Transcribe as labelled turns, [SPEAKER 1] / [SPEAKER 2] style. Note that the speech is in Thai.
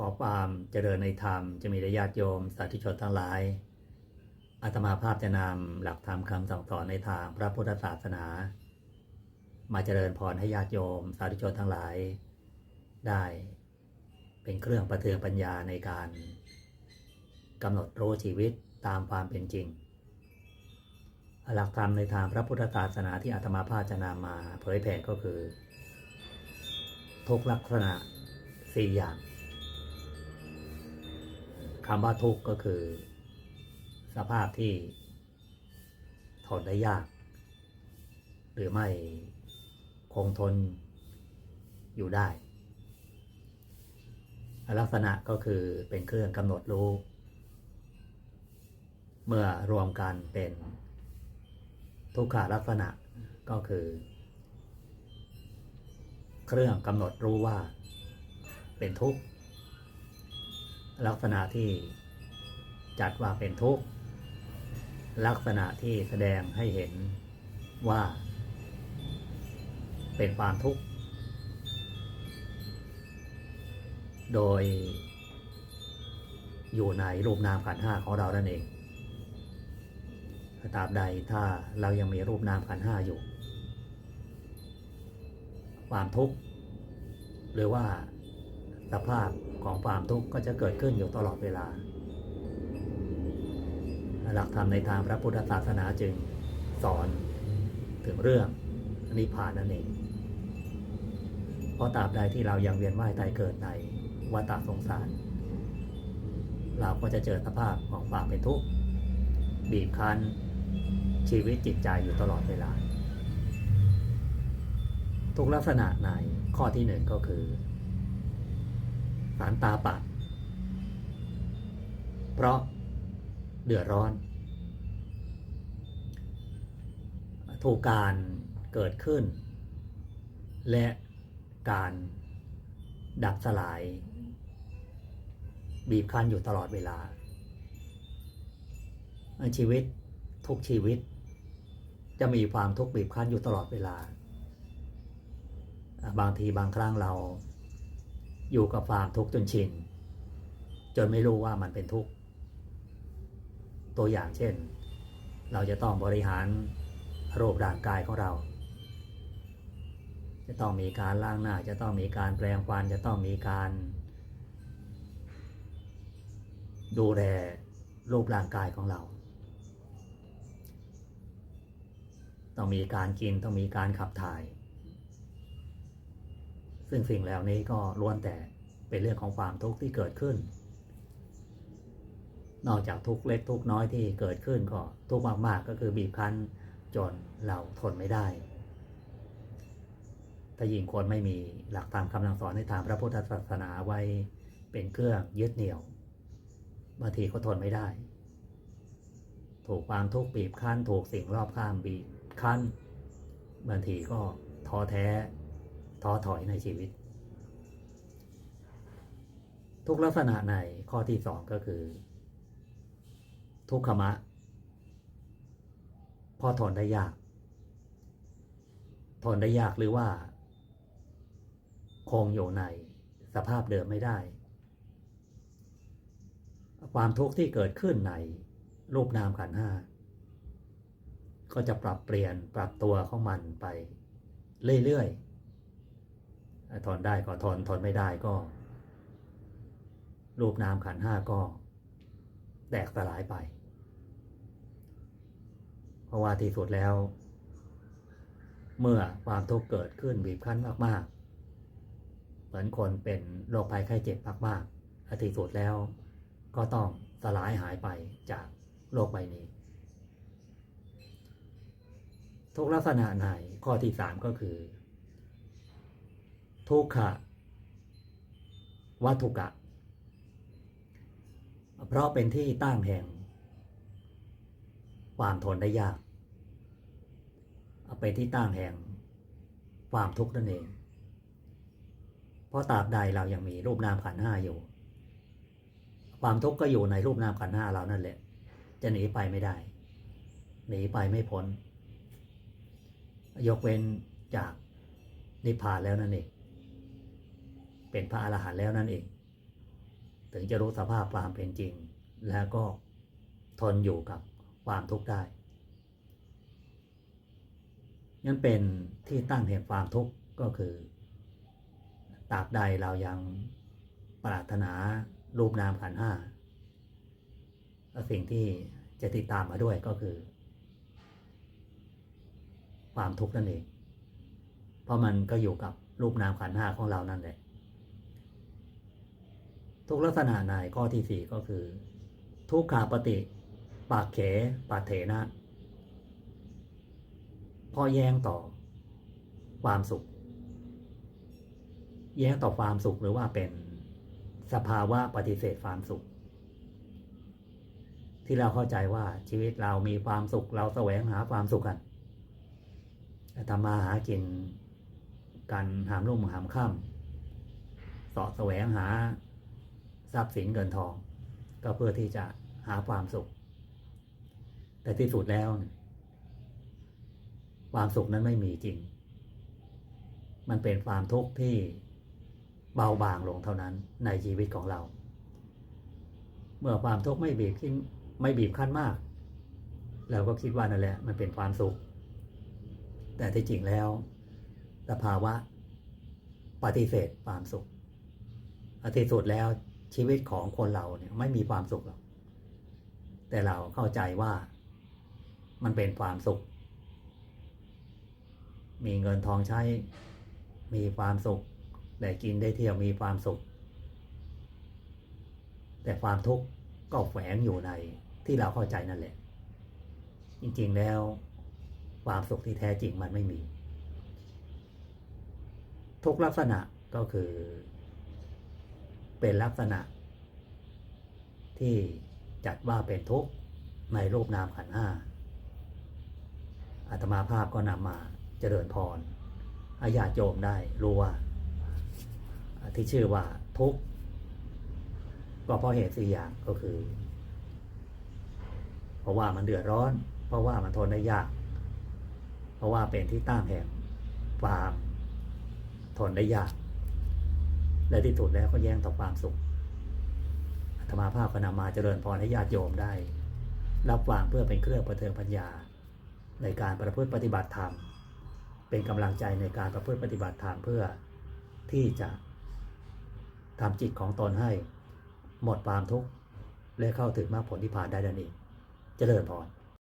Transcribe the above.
[SPEAKER 1] ขอความเจริญในธรรมจะมีญาติโยมสาธุชนทั้งหลาย อาตมาภาพจะนำหลักธรรมคำสั่งสอนในทางพระพุทธศาสนา มาเจริญพรให้ญาติโยมสาธุชนทั้งหลาย ได้เป็นเครื่องประเทืองปัญญาในการกำหนดรู้ชีวิตตามความเป็นจริง หลักธรรมในทางพระพุทธศาสนาที่อาตมาภาพจะนำมาเผยแผ่ก็คือ ทุกลักษณะสี่อย่าง คำว่าทุกข์ก็คือ สภาพที่ทนได้ยาก หรือไม่คงทนอยู่ได้ ลักษณะก็คือเป็นเครื่องกำหนดรู้ เมื่อรวมกันเป็นทุกขาลักษณะก็คือ เครื่องกำหนดรู้ว่าเป็นทุกข์ ลักษณะที่จัดว่าเป็นทุกข์ ลักษณะที่แสดงให้เห็นว่า เป็นความทุกข์ โดยอยู่ในรูปนามขันห้าของเรานั่นเองตราบใดถ้าเรายังมีรูปนามขันห้าอยู่ ความทุกข์ หรือว่า สภาพของความทุกข์ก็จะเกิดขึ้นอยู่ตลอดเวลา หลักธรรมในทางพระพุทธศาสนาจึงสอนถึงเรื่องนิพพานนั่นเอง เพราะตราบใดที่เรายังเวียนว่ายตายเกิดในวัฏสงสาร เราก็จะเจอสภาพของความเป็นทุกข์บีบคั้นชีวิตจิตใจอยู่ตลอดเวลา ทุกลักษณะในข้อที่หนึ่งก็คือ สารตาปัดเพราะเดือดร้อน ถูกการเกิดขึ้น และการดับสลาย บีบคั้นอยู่ตลอดเวลา ชีวิตทุกชีวิต จะมีความทุกข์บีบคั้นอยู่ตลอดเวลา บางทีบางครั้งเรา อยู่กับความทุกข์จนชินจนไม่รู้ว่ามันเป็นทุกข์ ตัวอย่างเช่น เราจะต้องบริหารโรคร่างกายของเรา จะต้องมีการล้างหน้า จะต้องมีการแปลงฟัน จะต้องมีการ ดูแลรูปร่างกายของเรา ต้องมีการกิน ต้องมีการขับถ่าย ซึ่งสิ่งเหล่านี้ก็ล้วนแต่เป็นเรื่องของความทุกข์ที่เกิดขึ้น นอกจากทุกเล็กทุกน้อยที่เกิดขึ้นก็ทุกมากๆก็คือบีบคั้นจนเราทนไม่ได้ ถ้ายิ่งคนไม่มีหลักธรรมคำสั่งสอนในทางพระพุทธศาสนาไว้เป็นเครื่องยึดเหนี่ยวบางทีก็ทนไม่ได้ ถูกความทุกข์บีบคั้น ถูกสิ่งรอบข้างบีบคั้นบางทีก็ท้อแท้ ท้อถอยในชีวิต ทุกลักษณะในข้อที่สองก็คือ ทุกขมะ พอทนได้ยากทนได้ยากหรือว่า คงอยู่ในสภาพเดิมไม่ได้ ความทุกข์ที่เกิดขึ้นในรูปนามขันห้าก็จะปรับเปลี่ยนปรับตัวของมันไปเรื่อยๆ ทนได้ก็ทนทนไม่ได้ก็ รูปนามขันห้าก็แตกสลายไป เพราะว่าที่สุดแล้ว เมื่อความทุกข์เกิดขึ้นบีบคั้นมากๆ เหมือนคนเป็นโรคภัยไข้เจ็บมากๆที่สุดแล้ว ก็ต้องสลายหายไปจากโลกใบนี้ ทุกลักษณะในข้อที่สามก็คือ ทุกขะวัตถุกะ เพราะเป็นที่ตั้งแห่ง ความทนได้ยาก เป็นที่ตั้งแห่ง ความทุกข์นั่นเอง เพราะตราบใดเรายังมีรูปนามขันธ์ห้าอยู่ ความทุกข์ก็อยู่ในรูปนามขันธ์ห้าเรานั่นแหละ จะหนีไปไม่ได้ หนีไปไม่พ้น ยกเว้นจากนิพพานแล้วนั่นเอง เป็นพระอรหันต์แล้วนั่นเอง ถึงจะรู้สภาพความเป็นจริง แล้วก็ทนอยู่กับความทุกข์ได้นั่นเป็นที่ตั้งแห่งความทุกข์ก็คือตราบใดเรายังปรารถนารูปนามขันห้าแล้วสิ่งที่จะติดตามมาด้วยก็คือ ความทุกข์นั่นเอง เพราะมันก็อยู่กับรูปนามขันห้าของเรานั่นแหละ ทุกลักษณะในข้อที่สี่ก็คือ ทุกขาปฏิปากเขปาเถนะพราะแย้งต่อความสุข แย้งต่อความสุขหรือว่าเป็นสภาวะปฏิเสธความสุข ที่เราเข้าใจว่าชีวิตเรามีความสุข เราแสวงหาความสุขกันทำมาหากินกันหามรุ่มหามค่ำเสาะแสวงหา ทรัพย์สินเงินทอง ก็เพื่อที่จะหาความสุข แต่ที่สุดแล้วเนี่ยความสุขนั้นไม่มีจริง มันเป็นความทุกข์ที่เบาบางลงเท่านั้นในชีวิตของเรา เมื่อความทุกข์ไม่บีบขึ้นไม่บีบขั้นมาก เราก็คิดว่านั่นแหละ มันเป็นความสุข แต่ที่จริงแล้วสภาวะปฏิเสธความสุขอาที่สุดแล้ว ชีวิตของคนเราเนี่ยไม่มีความสุขหรอกแต่เราเข้าใจว่ามันเป็นความสุข มีเงินทองใช้ มีความสุข ได้กินได้เที่ยวมีความสุข แต่ความทุกข์ก็แฝงอยู่ในที่เราเข้าใจนั่นแหละ จริงๆแล้ว ความสุขที่แท้จริงมันไม่มี ทุกลักษณะก็คือ เป็นลักษณะ ที่จัดว่าเป็นทุกข์ในรูปนามขันห้าอาตมาภาพก็นำมาเจริญพรอาญาโยมได้รู้ว่า ที่ชื่อว่าทุกข์ก็เพราะเหตุสี่อย่างก็คือ เพราะว่ามันเดือดร้อน เพราะว่ามันทนได้ยาก เพราะว่าเป็นที่ตั้งแห่งความทนได้ยาก และที่สุดแล้วก็แย่งต่อความสุขอาตมาภาพก็นำมาเจริญพรให้ญาติโยมได้ รับวางเพื่อเป็นเครื่องประเทืองปัญญา ในการประพฤติปฏิบัติธรรม เป็นกำลังใจในการประพฤติปฏิบัติธรรมเพื่อที่จะทำจิตของตนให้หมดความทุกข์และเข้าถึงมรรคผลที่ผ่านได้ดันเองเจริญพร